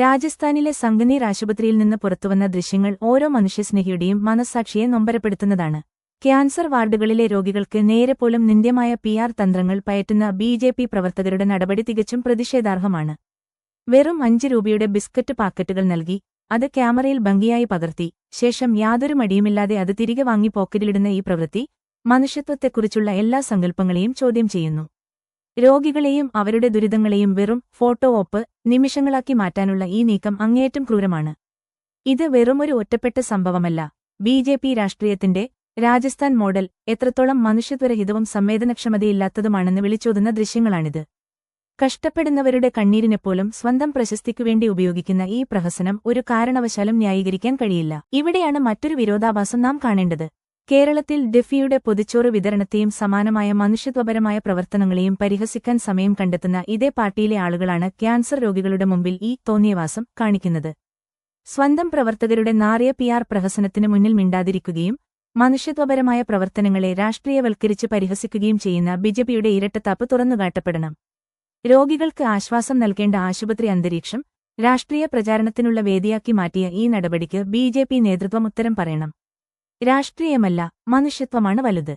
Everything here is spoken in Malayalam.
രാജസ്ഥാനിലെ സംഗനീർ ആശുപത്രിയിൽ നിന്ന് പുറത്തുവന്ന ദൃശ്യങ്ങൾ ഓരോ മനുഷ്യസ്നേഹിയുടെയും മനസ്സാക്ഷിയെ നൊമ്പരപ്പെടുത്തുന്നതാണ്. ക്യാൻസർ വാർഡുകളിലെ രോഗികൾക്ക് നേരെ പോലും നിന്ദ്യമായ പി ആർ തന്ത്രങ്ങൾ പയറ്റുന്ന ബി ജെ പി പ്രവർത്തകരുടെ നടപടി തികച്ചും പ്രതിഷേധാർഹമാണ്. വെറും അഞ്ച് രൂപയുടെ ബിസ്ക്കറ്റ് പാക്കറ്റുകൾ നൽകി അത് ക്യാമറയിൽ ഭംഗിയായി പകർത്തി ശേഷം യാതൊരു മടിയുമില്ലാതെ അത് തിരികെ വാങ്ങി പോക്കറ്റിലിടുന്ന ഈ പ്രവൃത്തി മനുഷ്യത്വത്തെക്കുറിച്ചുള്ള എല്ലാ സങ്കല്പങ്ങളെയും ചോദ്യം ചെയ്യുന്നു. രോഗികളെയും അവരുടെ ദുരിതങ്ങളെയും വെറും ഫോട്ടോ ഓപ്പ് നിമിഷങ്ങളാക്കി മാറ്റാനുള്ള ഈ നീക്കം അങ്ങേയറ്റം ക്രൂരമാണ്. ഇത് വെറുമൊരു ഒറ്റപ്പെട്ട സംഭവമല്ല. ബി രാഷ്ട്രീയത്തിന്റെ രാജസ്ഥാൻ മോഡൽ എത്രത്തോളം മനുഷ്യത്വരഹിതവും സംവേദനക്ഷമതയില്ലാത്തതുമാണെന്ന് വിളിച്ചോതുന്ന ദൃശ്യങ്ങളാണിത്. കഷ്ടപ്പെടുന്നവരുടെ കണ്ണീരിനെപ്പോലും സ്വന്തം പ്രശസ്തിക്കുവേണ്ടി ഉപയോഗിക്കുന്ന ഈ പ്രഹസനം ഒരു കാരണവശാലും ന്യായീകരിക്കാൻ കഴിയില്ല. ഇവിടെയാണ് മറ്റൊരു വിരോധാഭാസം നാം കാണേണ്ടത്. കേരളത്തിൽ ഡെഫിയുടെ പൊതിച്ചോറ് വിതരണത്തെയും സമാനമായ മനുഷ്യത്വപരമായ പ്രവർത്തനങ്ങളെയും പരിഹസിക്കാൻ സമയം കണ്ടെത്തുന്ന ഇതേ പാർട്ടിയിലെ ആളുകളാണ് ക്യാൻസർ രോഗികളുടെ മുമ്പിൽ ഈ തോന്നിയവാസം കാണിക്കുന്നത്. സ്വന്തം പ്രവർത്തകരുടെ നാറിയ പി ആർ പ്രഹസനത്തിനു മുന്നിൽ മിണ്ടാതിരിക്കുകയും മനുഷ്യത്വപരമായ പ്രവർത്തനങ്ങളെ രാഷ്ട്രീയവൽക്കരിച്ച് പരിഹസിക്കുകയും ചെയ്യുന്ന ബിജെപിയുടെ ഇരട്ടത്താപ്പ് തുറന്നുകാട്ടപ്പെടണം. രോഗികൾക്ക് ആശ്വാസം നൽകേണ്ട ആശുപത്രി അന്തരീക്ഷം രാഷ്ട്രീയ പ്രചാരണത്തിനുള്ള വേദിയാക്കി മാറ്റിയ ഈ നടപടിക്ക് ബി നേതൃത്വം ഉത്തരം പറയണം. രാഷ്ട്രീയമല്ല മനുഷ്യത്വമാണ് വലുത്.